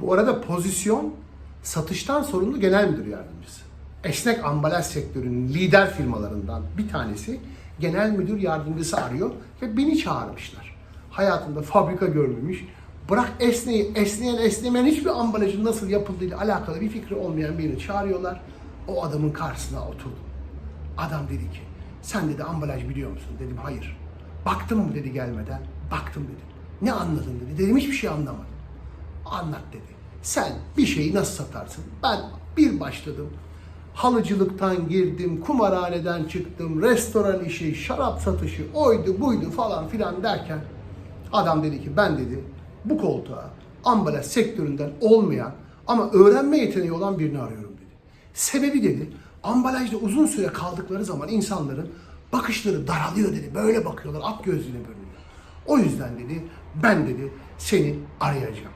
Bu arada pozisyon satıştan sorumlu genel müdür yardımcısı. Esnek ambalaj sektörünün lider firmalarından bir tanesi genel müdür yardımcısı arıyor ve beni çağırmışlar. Hayatında fabrika görmemiş, bırak esneyi, esneyen esnemeyen hiçbir ambalajın nasıl yapıldığıyla alakalı bir fikri olmayan birini çağırıyorlar. O adamın karşısına oturdum. Adam dedi ki, sen dedi ambalaj biliyor musun? Dedim hayır. Baktın mı dedi gelmeden. Baktım dedim. Ne anladın dedi. Dedim hiçbir şey anlamadım. Anlat dedi. Sen bir şeyi nasıl satarsın? Ben bir başladım. Halıcılıktan girdim, kumarhaneden çıktım, restoran işi, şarap satışı, oydu buydu falan filan derken adam dedi ki ben dedi bu koltuğa ambalaj sektöründen olmayan ama öğrenme yeteneği olan birini arıyorum dedi. Sebebi dedi ambalajda uzun süre kaldıkları zaman insanların bakışları daralıyor dedi. Böyle bakıyorlar, at gözlüğüne bürünüyor. O yüzden dedi ben dedi seni arayacağım.